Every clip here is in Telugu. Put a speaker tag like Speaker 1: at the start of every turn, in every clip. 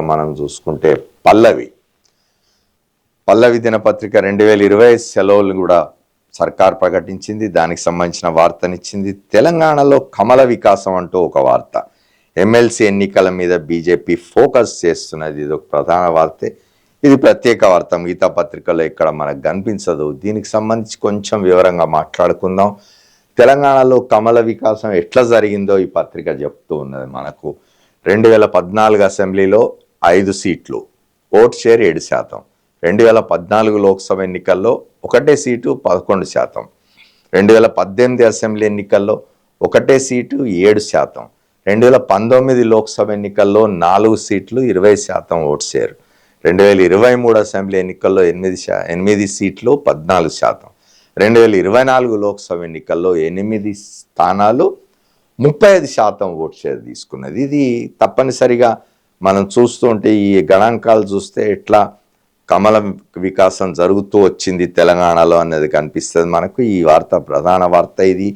Speaker 1: మనం చూసుకుంటే పల్లవి. పల్లవి దినపత్రిక రెండు వేల ఇరవై సెలవులు కూడా సర్కార్ ప్రకటించింది దానికి సంబంధించిన వార్తనిచ్చింది. తెలంగాణలో కమల వికాసం అంటూ ఒక వార్త. ఎమ్మెల్సీ ఎన్నికల మీద బీజేపీ ఫోకస్ చేస్తున్నది ఇది ఒక ప్రధాన వార్తే. ఇది ప్రత్యేక వార్త. మిగతా పత్రికలో ఇక్కడ మనకు కనిపించదు. దీనికి సంబంధించి కొంచెం వివరంగా మాట్లాడుకుందాం. తెలంగాణలో కమల వికాసం ఎట్లా జరిగిందో ఈ పత్రిక చెప్తూ ఉన్నది మనకు. రెండు వేల పద్నాలుగు అసెంబ్లీలో ఐదు సీట్లు. ఓట్ షేర్ ఏడు శాతం. రెండు వేల పద్నాలుగు లోక్సభ ఎన్నికల్లో ఒకటే సీటు పదకొండు శాతం. రెండు వేల పద్దెనిమిది అసెంబ్లీ ఎన్నికల్లో ఒకటే సీటు ఏడు శాతం. రెండు వేల పంతొమ్మిది లోక్సభ ఎన్నికల్లో నాలుగు సీట్లు ఇరవై శాతం ఓట్ షేర్. రెండు వేల ఇరవై మూడు అసెంబ్లీ ఎన్నికల్లో ఎనిమిది శా ఎనిమిది సీట్లు పద్నాలుగు శాతం. రెండు వేల ఇరవై నాలుగు లోక్సభ ఎన్నికల్లో ఎనిమిది స్థానాలు ముప్పై ఐదు శాతం ఓట్ షేర్ తీసుకున్నది. ఇది తప్పనిసరిగా మనం చూస్తుంటే ఈ గణాంకాలు చూస్తే ఎట్లా కమల వికాసం జరుగుతూ వచ్చింది తెలంగాణలో అనేది కనిపిస్తుంది మనకు. ఈ వార్త ప్రధాన వార్త ఇది.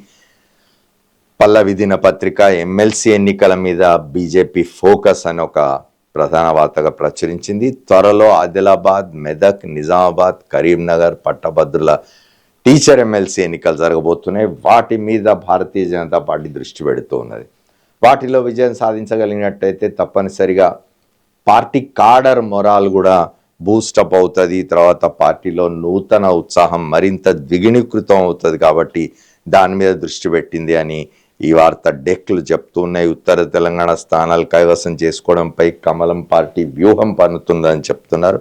Speaker 1: పల్లవి దినపత్రిక ఎమ్మెల్సీ ఎన్నికల మీద బీజేపీ ఫోకస్ అని ఒక ప్రధాన వార్తగా ప్రచురించింది. త్వరలో ఆదిలాబాద్ మెదక్ నిజామాబాద్ కరీంనగర్ పట్టభద్రుల టీచర్ ఎమ్మెల్సీ ఎన్నికలు జరగబోతున్నాయి. వాటి మీద భారతీయ జనతా పార్టీ దృష్టి పెడుతూ ఉన్నది. వాటిలో విజయం సాధించగలిగినట్టయితే తప్పనిసరిగా పార్టీ కాడర్ మొరాల్ కూడా బూస్టప్ అవుతుంది. తర్వాత పార్టీలో నూతన ఉత్సాహం మరింత ద్విగుణీకృతం అవుతుంది కాబట్టి దాని మీద దృష్టి పెట్టింది అని ఈ వార్త డెక్లు చెప్తున్నాయి ఉత్తర తెలంగాణ స్థానాలు కైవసం చేసుకోవడంపై కమలం పార్టీ వ్యూహం పన్నుతుందని చెప్తున్నారు.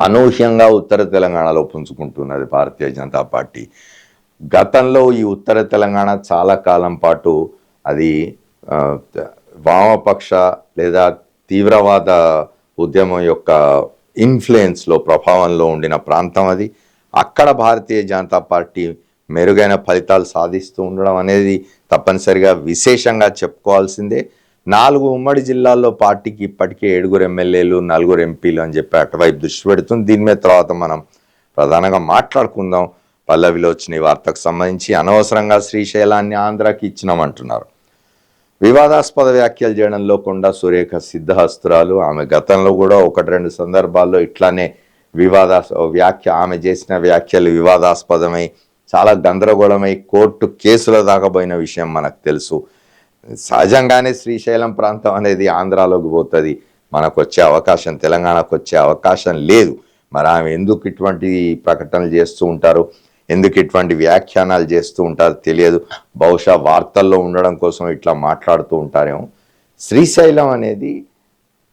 Speaker 1: అనూహ్యంగా ఉత్తర తెలంగాణలో పుంజుకుంటున్నది భారతీయ జనతా పార్టీ. గతంలో ఈ ఉత్తర తెలంగాణ చాలా కాలం పాటు అది వామపక్ష లేదా తీవ్రవాద ఉద్యమం యొక్క ఇన్ఫ్లుయెన్స్లో ప్రభావంలో ఉండిన ప్రాంతం అది. అక్కడ భారతీయ జనతా పార్టీ మెరుగైన ఫలితాలు సాధిస్తూ ఉండడం అనేది తప్పనిసరిగా విశేషంగా చెప్పుకోవాల్సిందే. నాలుగు ఉమ్మడి జిల్లాల్లో పార్టీకి ఇప్పటికే ఏడుగురు ఎమ్మెల్యేలు నలుగురు ఎంపీలు అని చెప్పి అటువైపు దృష్టి పెడుతుంది. దీని మీద తర్వాత మనం ప్రధానంగా మాట్లాడుకుందాం. పల్లవిలో వచ్చిన వార్తకు సంబంధించి అనవసరంగా శ్రీశైలాన్ని ఆంధ్రాకి ఇచ్చినామంటున్నారు. వివాదాస్పద వ్యాఖ్యలు చేయడంలో కొండా సురేఖ సిద్ధహస్తురాలు. ఆమె గతంలో కూడా ఒకటి రెండు సందర్భాల్లో ఇట్లానే వివాదా వ్యాఖ్య ఆమె చేసిన వ్యాఖ్యలు వివాదాస్పదమై చాలా గందరగోళమై కోర్టు కేసుల దాకపోయిన విషయం మనకు తెలుసు. సహజంగానే శ్రీశైలం ప్రాంతం అనేది ఆంధ్రాలోకి పోతుంది. మనకు వచ్చే అవకాశం తెలంగాణకు వచ్చే అవకాశం లేదు. మరి ఆమె ఎందుకు ఇటువంటి ప్రకటనలు చేస్తూ ఉంటారు? ఎందుకు ఇటువంటి వ్యాఖ్యానాలు చేస్తూ ఉంటారు తెలియదు. బహుశా వార్తల్లో ఉండడం కోసం ఇట్లా మాట్లాడుతూ ఉంటారేమో. శ్రీశైలం అనేది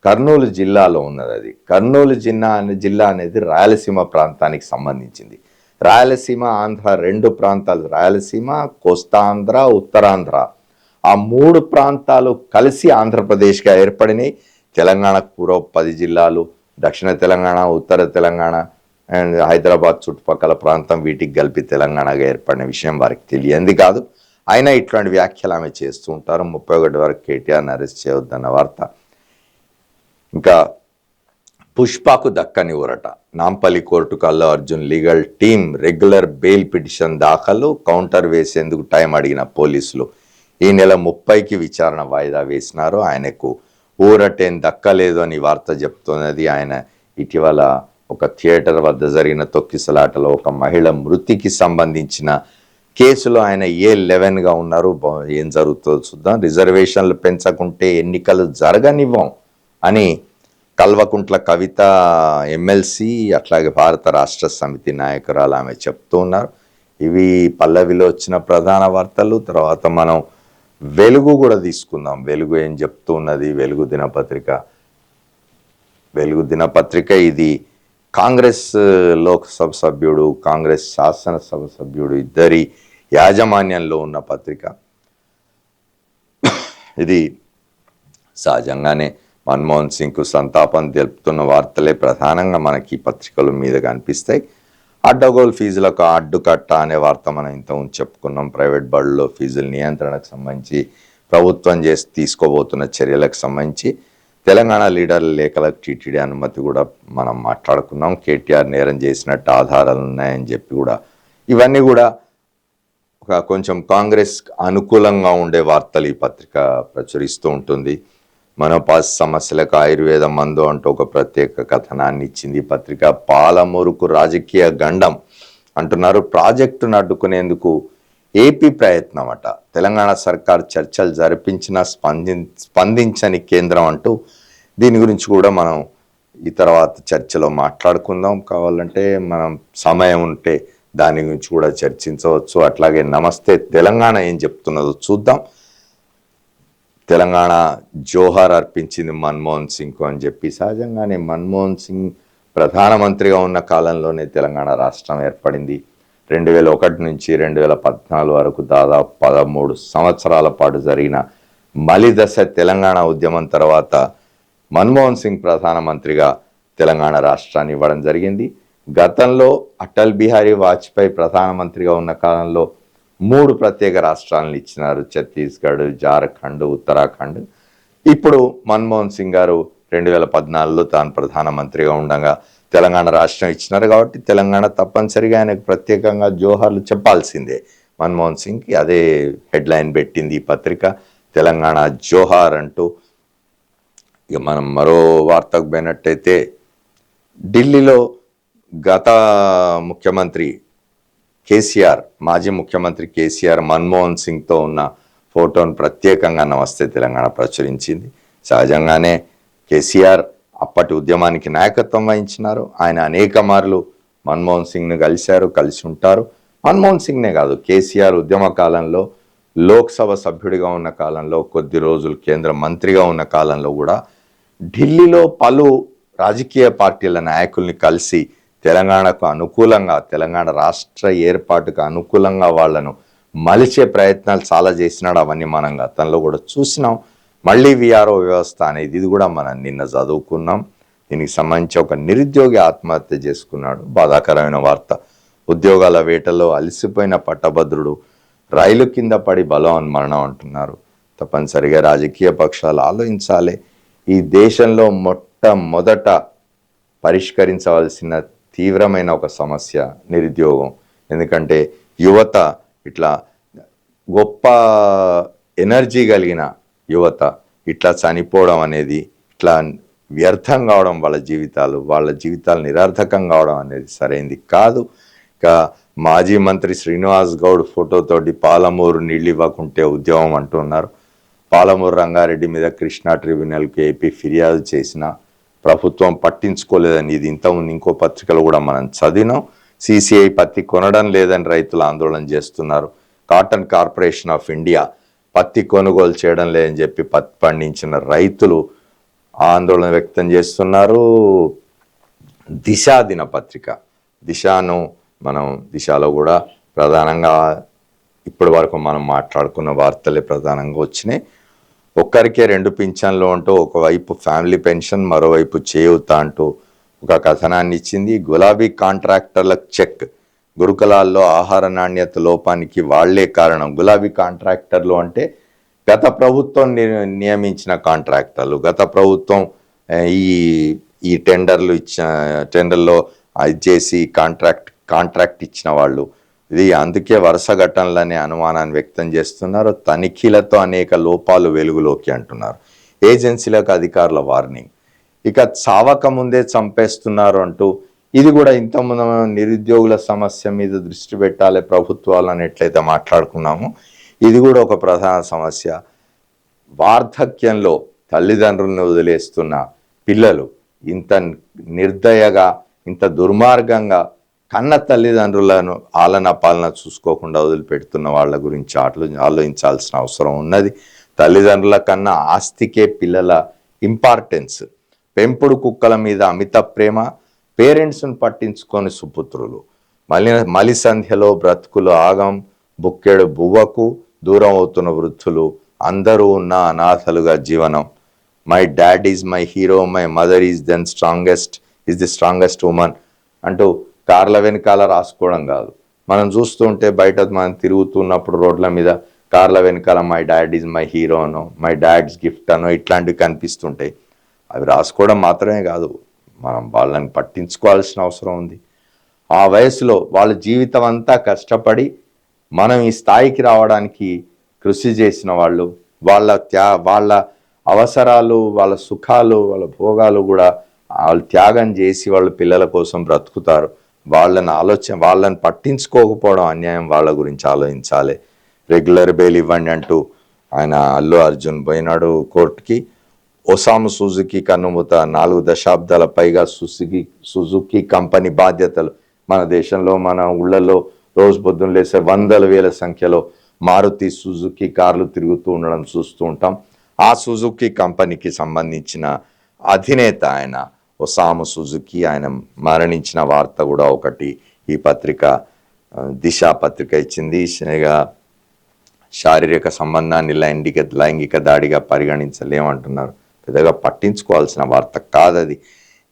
Speaker 1: కర్నూలు జిల్లాలో ఉన్నది అది. కర్నూలు జిల్లా అనే జిల్లా అనేది రాయలసీమ ప్రాంతానికి సంబంధించింది. రాయలసీమ ఆంధ్ర రెండు ప్రాంతాలు. రాయలసీమ కోస్తాంధ్ర ఉత్తరాంధ్ర. ఆ మూడు ప్రాంతాలు కలిసి ఆంధ్రప్రదేశ్గా ఏర్పడినాయి. తెలంగాణ పూర్వ పది జిల్లాలు. దక్షిణ తెలంగాణ ఉత్తర తెలంగాణ అండ్ హైదరాబాద్ చుట్టుపక్కల ప్రాంతం వీటికి కలిపి తెలంగాణగా ఏర్పడిన విషయం వారికి తెలియంది కాదు. అయినా ఇట్లాంటి వ్యాఖ్యలు ఆమె చేస్తూ ఉంటారు. ముప్పై ఒకటి వరకు కేటీఆర్ని అరెస్ట్ చేయవద్దన్న వార్త. ఇంకా పుష్పకు దక్కని ఊరట. నాంపల్లి కోర్టుకు Allu Arjun legal team regular bail petition దాఖలు కౌంటర్ వేసేందుకు టైం అడిగిన పోలీసులు ఈ నెల ముప్పైకి విచారణ వాయిదా వేసినారు. ఆయనకు ఊరటేం దక్కలేదు అని వార్త చెప్తున్నది ఆయన ఇటీవల ఒక థియేటర్ వద్ద జరిగిన తొక్కిసలాటలో ఒక మహిళ మృతికి సంబంధించిన కేసులో ఆయన ఏ లెవెన్గా ఉన్నారు ఏం జరుగుతుందో చూద్దాం. రిజర్వేషన్లు పెంచకుంటే ఎన్నికలు జరగనివ్వం అని కల్వకుంట్ల కవిత ఎమ్మెల్సీ అట్లాగే భారత రాష్ట్ర సమితి నాయకురాలు ఆమె చెప్తూ ఉన్నారు. ఇవి పల్లవిలో వచ్చిన ప్రధాన వార్తలు. తర్వాత మనం వెలుగు కూడా తీసుకుందాం. వెలుగు ఏం చెప్తూ ఉన్నది? వెలుగు దినపత్రిక. వెలుగు దినపత్రిక ఇది కాంగ్రెస్ లోక్సభ సభ్యుడు కాంగ్రెస్ శాసనసభ సభ్యుడు ఇద్దరి యాజమాన్యంలో ఉన్న పత్రిక. ఇది సహజంగానే మన్మోహన్ సింగ్కు సంతాపం తెలుపుతున్న వార్తలే ప్రధానంగా మనకి ఈ పత్రికల మీద కనిపిస్తాయి. అడ్డగోలు ఫీజులకు అడ్డుకట్ట అనే వార్త మనం ఇంతకుముందు చెప్పుకున్నాం. ప్రైవేట్ బడుల్లో ఫీజుల నియంత్రణకు సంబంధించి ప్రభుత్వం చేసి తీసుకోబోతున్న చర్యలకు సంబంధించి తెలంగాణ లీడర్ల లేఖలకు టీటీడీ అనుమతి కూడా మనం మాట్లాడుకున్నాం. కేటీఆర్ నేరం చేసినట్టు ఆధారాలు ఉన్నాయని చెప్పి కూడా. ఇవన్నీ కూడా ఒక కొంచెం కాంగ్రెస్ అనుకూలంగా ఉండే వార్తలు ఈ పత్రిక ప్రచురిస్తూ ఉంటుంది. మనోపాస్ సమస్యలకు ఆయుర్వేద మందు అంటూ ఒక ప్రత్యేక కథనాన్ని ఇచ్చింది ఈ పత్రిక. పాలమూరుకు రాజకీయ గండం అంటున్నారు. ప్రాజెక్టును అడ్డుకునేందుకు ఏపీ ప్రయత్నం అట తెలంగాణ సర్కార్ చర్చలు జరిపించిన స్పంది స్పందించని కేంద్రం అంటూ దీని గురించి కూడా మనం ఈ తర్వాత చర్చలో మాట్లాడుకుందాం. కావాలంటే మనం సమయం ఉంటే దాని గురించి కూడా చర్చించవచ్చు. అట్లాగే నమస్తే తెలంగాణ ఏం చెప్తున్నదో చూద్దాం. తెలంగాణ జోహార్ అర్పించింది మన్మోహన్ సింగ్ అని చెప్పి. సహజంగానే మన్మోహన్ సింగ్ ప్రధానమంత్రిగా ఉన్న కాలంలోనే తెలంగాణ రాష్ట్రం ఏర్పడింది. రెండు వేల ఒకటి నుంచి రెండు వేల పద్నాలుగు వరకు దాదాపు పదమూడు సంవత్సరాల పాటు జరిగిన మలిదశ తెలంగాణ ఉద్యమం తర్వాత మన్మోహన్ సింగ్ ప్రధానమంత్రిగా తెలంగాణ రాష్ట్రాన్ని ఇవ్వడం జరిగింది. గతంలో అటల్ బిహారీ వాజ్పేయి ప్రధానమంత్రిగా ఉన్న కాలంలో మూడు ప్రత్యేక రాష్ట్రాలను ఇచ్చినారు. ఛత్తీస్గఢ్ జార్ఖండ్ ఉత్తరాఖండ్. ఇప్పుడు మన్మోహన్ సింగ్ గారు రెండు వేల పద్నాలుగులో తాను ప్రధానమంత్రిగా ఉండగా తెలంగాణ రాష్ట్రం ఇచ్చినారు కాబట్టి తెలంగాణ తప్పనిసరిగా ఆయనకు ప్రత్యేకంగా జోహార్లు చెప్పాల్సిందే. మన్మోహన్ సింగ్కి అదే హెడ్లైన్ పెట్టింది ఈ పత్రిక. తెలంగాణ జోహార్ అంటూ ఇక మనం మరో వార్తకు పోయినట్టయితే ఢిల్లీలో గత ముఖ్యమంత్రి కేసీఆర్ మాజీ ముఖ్యమంత్రి కేసీఆర్ మన్మోహన్ సింగ్తో ఉన్న ఫోటోను ప్రత్యేకంగా నమస్తే తెలంగాణ ప్రచురించింది. సహజంగానే కేసీఆర్ అప్పటి ఉద్యమానికి నాయకత్వం వహించినారు. ఆయన అనేక మార్లు మన్మోహన్ సింగ్ను కలిశారు కలిసి ఉంటారు. మన్మోహన్ సింగ్నే కాదు కేసీఆర్ ఉద్యమ కాలంలో లోక్సభ సభ్యుడిగా ఉన్న కాలంలో కొద్ది రోజులు కేంద్ర మంత్రిగా ఉన్న కాలంలో కూడా ఢిల్లీలో పలు రాజకీయ పార్టీల నాయకుల్ని కలిసి తెలంగాణకు అనుకూలంగా తెలంగాణ రాష్ట్ర ఏర్పాటుకు అనుకూలంగా వాళ్ళను మలిచే ప్రయత్నాలు చాలా చేసినాడు అవన్నీ మనం గతంలో కూడా చూసినాం. మళ్ళీ విఆర్ఓ వ్యవస్థ అనేది ఇది కూడా మనం నిన్న చదువుకున్నాం. దీనికి సంబంధించి ఒక నిరుద్యోగి ఆత్మహత్య చేసుకున్నాడు. బాధాకరమైన వార్త. ఉద్యోగాల వేటలో అలసిపోయిన పట్టభద్రుడు రైలు కింద పడి బలం మరణం అంటున్నారు. తప్పనిసరిగా రాజకీయ పక్షాలు ఆలోచించాలి. ఈ దేశంలో మొట్టమొదట పరిష్కరించవలసిన తీవ్రమైన ఒక సమస్య నిరుద్యోగం. ఎందుకంటే యువత ఇట్లా గొప్ప ఎనర్జీ కలిగిన యువత ఇట్లా చనిపోవడం అనేది ఇట్లా వ్యర్థం కావడం వాళ్ళ జీవితాలు వాళ్ళ జీవితాలు నిరర్థకం కావడం అనేది సరైంది కాదు. ఇక మాజీ మంత్రి శ్రీనివాస్ గౌడ్ ఫోటోతోటి పాలమూరు నీళ్ళు ఇవ్వకుంటే ఉద్యమం అంటున్నారు. పాలమూరు రంగారెడ్డి మీద కృష్ణా ట్రిబ్యునల్కి ఏపీ ఫిర్యాదు చేసిన ప్రభుత్వం పట్టించుకోలేదని ఇది ఇంతకుముందు ఇంకో పత్రికలు కూడా మనం చదివినాం. సిసిఐ పత్తి కొనడం లేదని రైతులు ఆందోళన చేస్తున్నారు. కాటన్ కార్పొరేషన్ ఆఫ్ ఇండియా పత్తి కొనుగోలు చేయడం లేదని చెప్పి పత్తి పండించిన రైతులు ఆందోళన వ్యక్తం చేస్తున్నారు. దిశ దినపత్రిక దిశను మనం దిశలో కూడా ప్రధానంగా ఇప్పటి వరకు మనం మాట్లాడుకున్న వార్తలే ప్రధానంగా వచ్చినాయి. ఒక్కరికే రెండు పింఛన్లు అంటూ ఒకవైపు ఫ్యామిలీ పెన్షన్ మరోవైపు చేయూత అంటూ ఒక కథనాన్ని ఇచ్చింది. గులాబీ కాంట్రాక్టర్లకు చెక్ గురుకులాల్లో ఆహార నాణ్యత లోపానికి వాళ్ళే కారణం. గులాబీ కాంట్రాక్టర్లు అంటే గత ప్రభుత్వం ని- నియమించిన కాంట్రాక్టర్లు. గత ప్రభుత్వం ఈ ఈ టెండర్లు ఇచ్చిన టెండర్లో ఇది చేసి కాంట్రాక్ట్ కాంట్రాక్ట్ ఇచ్చిన వాళ్ళు. ఇది అందుకే వరుస ఘటనలనే అనుమానాన్ని వ్యక్తం చేస్తున్నారు. తనిఖీలతో అనేక లోపాలు వెలుగులోకి అంటున్నారు. ఏజెన్సీలకు అధికారుల వార్నింగ్. ఇక చావక ముందే చంపేస్తున్నారు అంటూ ఇది కూడా ఇంతకుముందు మనం నిరుద్యోగుల సమస్య మీద దృష్టి పెట్టాలి ప్రభుత్వాలు అని ఎట్లయితే మాట్లాడుకున్నాము. ఇది కూడా ఒక ప్రధాన సమస్య. వార్ధక్యంలో తల్లిదండ్రులను వదిలేస్తున్న పిల్లలు ఇంత నిర్దయగా ఇంత దుర్మార్గంగా కన్న తల్లిదండ్రులను ఆలన పాలన చూసుకోకుండా వదిలిపెడుతున్న వాళ్ళ గురించి ఆటలు ఆలోచించాల్సిన అవసరం ఉన్నది. తల్లిదండ్రుల కన్నా ఆస్తికే పిల్లల ఇంపార్టెన్స్. పెంపుడు కుక్కల మీద అమిత ప్రేమ పేరెంట్స్ను పట్టించుకొని సుపుత్రులు. మలి మలి సంధ్యలో బ్రతుకులు ఆగం బుక్కెడు బువ్వకు దూరం అవుతున్న వృద్ధులు అందరూ ఉన్న అనాథలుగా జీవనం. My dad is my hero my mother is then strongest is the strongest woman అంటూ కార్ల వెనకాల రాసుకోవడం కాదు. మనం చూస్తుంటే బయట మనం తిరుగుతున్నప్పుడు రోడ్ల మీద కార్ల వెనకాల my dad is my hero అనో మై డాడ్స్ గిఫ్ట్ అనో ఇట్లాంటివి కనిపిస్తుంటాయి. అవి రాసుకోవడం మాత్రమే కాదు. మనం వాళ్ళని పట్టించుకోవాల్సిన అవసరం ఉంది. ఆ వయసులో వాళ్ళ జీవితం అంతా కష్టపడి మనం ఈ స్థాయికి రావడానికి కృషి చేసిన వాళ్ళు వాళ్ళ త్యా వాళ్ళ అవసరాలు వాళ్ళ సుఖాలు వాళ్ళ భోగాలు కూడా వాళ్ళు త్యాగం చేసి వాళ్ళ పిల్లల కోసం బ్రతుకుతారు. వాళ్ళని ఆలోచన వాళ్ళని పట్టించుకోకపోవడం అన్యాయం వాళ్ళ గురించి ఆలోచించాలి. రెగ్యులర్ బెయిల్ ఇవ్వండి అంటూ ఆయన అల్లు అర్జున్ పోయినాడు కోర్టుకి. ఒసాము సుజుకి కన్నుమూత నాలుగు దశాబ్దాల పైగా సుజుకి సుజుకి కంపెనీ బాధ్యతలు మన దేశంలో మన ఊళ్ళల్లో రోజు పొద్దున్న లేసే వందల వేల సంఖ్యలో మారుతి సుజుకి కార్లు తిరుగుతూ ఉండడం చూస్తూ ఉంటాం. ఆ సుజుకి కంపెనీకి సంబంధించిన అధినేత ఆయన ఒసాము సుజుకి ఆయన మరణించిన వార్త కూడా ఒకటి ఈ పత్రిక దిశ పత్రిక ఇచ్చింది. శారీరక సంబంధాన్ని లైంగిక లైంగిక దాడిగా పరిగణించలేమంటున్నారు. పెద్దగా పట్టించుకోవాల్సిన వార్త కాదది.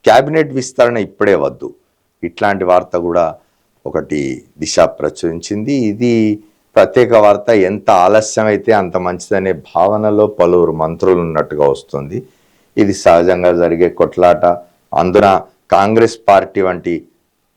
Speaker 1: క్యాబినెట్ విస్తరణ ఇప్పుడే వద్దు. ఇట్లాంటి వార్త కూడా ఒకటి దిశ ప్రచురించింది. ఇది ప్రత్యేక వార్త. ఎంత ఆలస్యం అయితే అంత మంచిదనే భావనలో పలువురు మంత్రులు ఉన్నట్టుగా వస్తుంది. ఇది సహజంగా జరిగే కొట్లాట. అందున కాంగ్రెస్ పార్టీ వంటి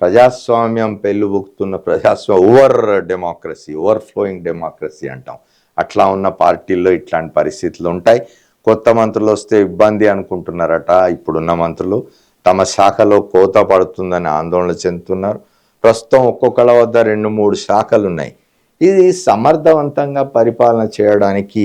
Speaker 1: ప్రజాస్వామ్యం పెళ్ళిబుక్తున్న ప్రజాస్వామ్య over democracy over flowing democracy అంటాం. అట్లా ఉన్న పార్టీల్లో ఇట్లాంటి పరిస్థితులు ఉంటాయి కొత్త మంత్రులు వస్తే ఇబ్బంది అనుకుంటున్నారట. ఇప్పుడున్న మంత్రులు తమ శాఖలో కోత పడుతుందని ఆందోళన చెందుతున్నారు. ప్రస్తుతం ఒక్కొక్కళ్ళ వద్ద రెండు మూడు శాఖలు ఉన్నాయి ఇది సమర్థవంతంగా పరిపాలన చేయడానికి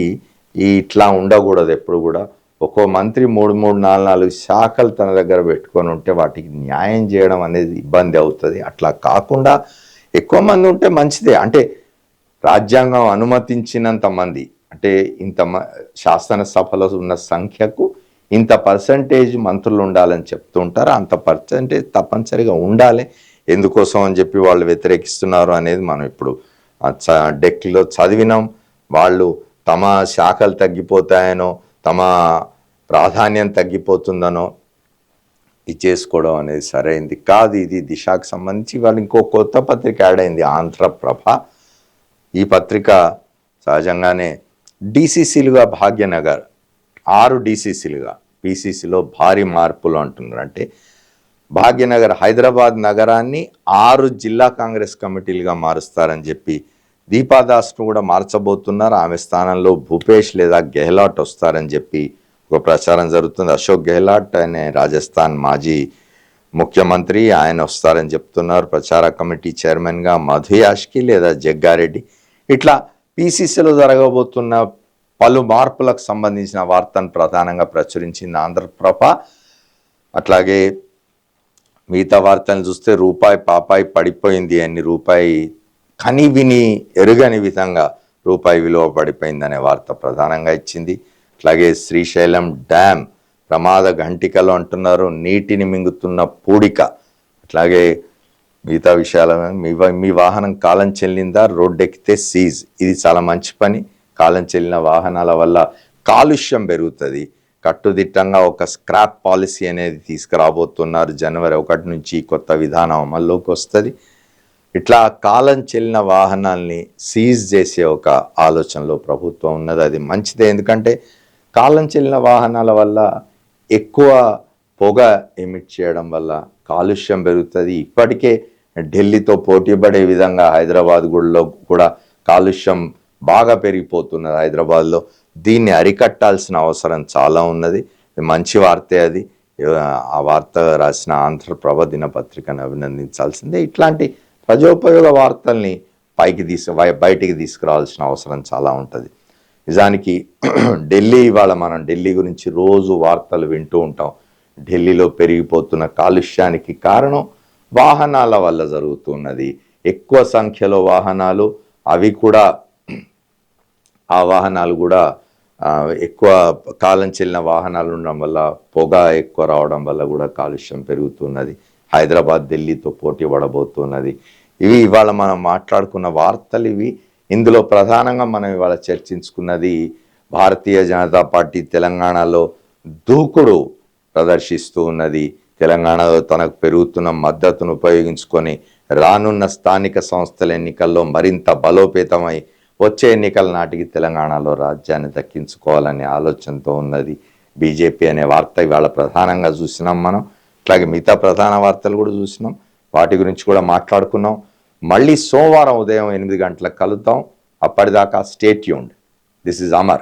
Speaker 1: ఇట్లా ఉండకూడదు ఎప్పుడు కూడా. ఒక్కో మంత్రి మూడు మూడు నాలుగు నాలుగు శాఖలు తన దగ్గర పెట్టుకొని ఉంటే వాటికి న్యాయం చేయడం అనేది ఇబ్బంది అవుతుంది. అట్లా కాకుండా ఎక్కువ మంది ఉంటే మంచిదే. అంటే రాజ్యాంగం అనుమతించినంత మంది అంటే ఇంత మ- శాసనసభలో ఉన్న సంఖ్యకు ఇంత పర్సంటేజ్ మంత్రులు ఉండాలని చెప్తూ ఉంటారు. అంత పర్సంటేజ్ తప్పనిసరిగా ఉండాలి. ఎందుకోసం అని చెప్పి వాళ్ళు వ్యతిరేకిస్తున్నారు అనేది మనం ఇప్పుడు చ- డెక్లో చదివినాం. వాళ్ళు తమ శాఖలు తగ్గిపోతాయనో తమ ప్రాధాన్యం తగ్గిపోతుందనో ఇది చేసుకోవడం అనేది సరైంది కాదు. ఇది దిశకు సంబంధించి వాళ్ళు ఇంకో కొత్త పత్రిక యాడ్ అయింది ఆంధ్రప్రభ. ఈ పత్రిక సహజంగానే డీసీసీలుగా భాగ్యనగర్ ఆరు డీసీసీలుగా పీసీసీలో భారీ మార్పులు అంటున్నారు. అంటే భాగ్యనగర్ హైదరాబాద్ నగరాన్ని ఆరు జిల్లా కాంగ్రెస్ కమిటీలుగా మారుస్తారని చెప్పి దీపాదాస్ను కూడా మార్చబోతున్నారు. ఆమె స్థానంలో భూపేష్ లేదా గెహ్లాట్ వస్తారని చెప్పి ఒక ప్రచారం జరుగుతుంది. అశోక్ గెహ్లాట్ అనే రాజస్థాన్ మాజీ ముఖ్యమంత్రి ఆయన వస్తారని చెప్తున్నారు. ప్రచార కమిటీ చైర్మన్గా మధు యాష్కి లేదా జగ్గారెడ్డి. ఇట్లా పీసీసీలో జరగబోతున్న పలు మార్పులకు సంబంధించిన వార్తను ప్రధానంగా ప్రచురించింది ఆంధ్రప్రభ. అట్లాగే మిగతా వార్తలను చూస్తే రూపాయి పాపాయి పడిపోయింది అని రూపాయి కని విని ఎరుగని విధంగా రూపాయి విలువ పడిపోయిందనే వార్త ప్రధానంగా ఇచ్చింది. అట్లాగే శ్రీశైలం డ్యామ్ ప్రమాద ఘంటికలు అంటున్నారు. నీటిని మింగుతున్న పూడిక. అట్లాగే మిగతా విషయాల మీ మీ వాహనం కాలం చెల్లిందా? రోడ్డెక్కితే సీజ్. ఇది చాలా మంచి పని. కాలం చెల్లిన వాహనాల వల్ల కాలుష్యం పెరుగుతుంది. కట్టుదిట్టంగా ఒక స్క్రాప్ పాలసీ అనేది తీసుకురాబోతున్నారు. జనవరి ఒకటి నుంచి కొత్త విధానం అమల్లోకి వస్తుంది. ఇట్లా కాలం చెల్లిన వాహనాల్ని సీజ్ చేసే ఒక ఆలోచనలో ప్రభుత్వం ఉన్నది. అది మంచిదే. ఎందుకంటే కాలం చెల్లిన వాహనాల వల్ల ఎక్కువ పొగ ఎమిట్ చేయడం వల్ల కాలుష్యం పెరుగుతుంది. ఇప్పటికే ఢిల్లీతో పోటీ పడే విధంగా హైదరాబాద్ గుడిలో కూడా కాలుష్యం బాగా పెరిగిపోతున్నది హైదరాబాద్లో. దీన్ని అరికట్టాల్సిన అవసరం చాలా ఉన్నది. మంచి వార్తే అది. ఆ వార్త రాసిన ఆంధ్రప్రభ దినపత్రికను అభినందించాల్సిందే. ఇట్లాంటి ప్రజోపయోగ వార్తల్ని పైకి తీసు బయటికి తీసుకురావాల్సిన అవసరం చాలా ఉంటుంది. నిజానికి ఢిల్లీ ఇవాళ మనం ఢిల్లీ గురించి రోజు వార్తలు వింటూ ఉంటాం. ఢిల్లీలో పెరిగిపోతున్న కాలుష్యానికి కారణం వాహనాల వల్ల జరుగుతున్నది. ఎక్కువ సంఖ్యలో వాహనాలు అవి కూడా ఆ వాహనాలు కూడా ఎక్కువ కాలం చెల్లిన వాహనాలు ఉండడం వల్ల పొగ ఎక్కువ రావడం వల్ల కూడా కాలుష్యం పెరుగుతున్నది. హైదరాబాద్ ఢిల్లీతో పోటీ పడబోతున్నది. ఇవి ఇవాళ మనం మాట్లాడుకున్న వార్తలు ఇవి. ఇందులో ప్రధానంగా మనం ఇవాళ చర్చించుకున్నది భారతీయ జనతా పార్టీ తెలంగాణలో దూకుడు ప్రదర్శిస్తూ ఉన్నది. తెలంగాణలో తనకు పెరుగుతున్న మద్దతును ఉపయోగించుకొని రానున్న స్థానిక సంస్థల ఎన్నికల్లో మరింత బలోపేతమై వచ్చే ఎన్నికల నాటికి తెలంగాణలో రాజ్యాన్ని దక్కించుకోవాలనే ఆలోచనతో ఉన్నది. బీజేపీ అనే వార్త ఇవాళ ప్రధానంగా చూసినాం మనం. అట్లాగే మిగతా ప్రధాన వార్తలు కూడా చూసినాం. వాటి గురించి కూడా మాట్లాడుకున్నాం. మళ్ళీ సోమవారం ఉదయం ఎనిమిది గంటలకు కలుద్దాం. అప్పటిదాకా స్టేట్యూండ్ దిస్ ఇస్ అమర్.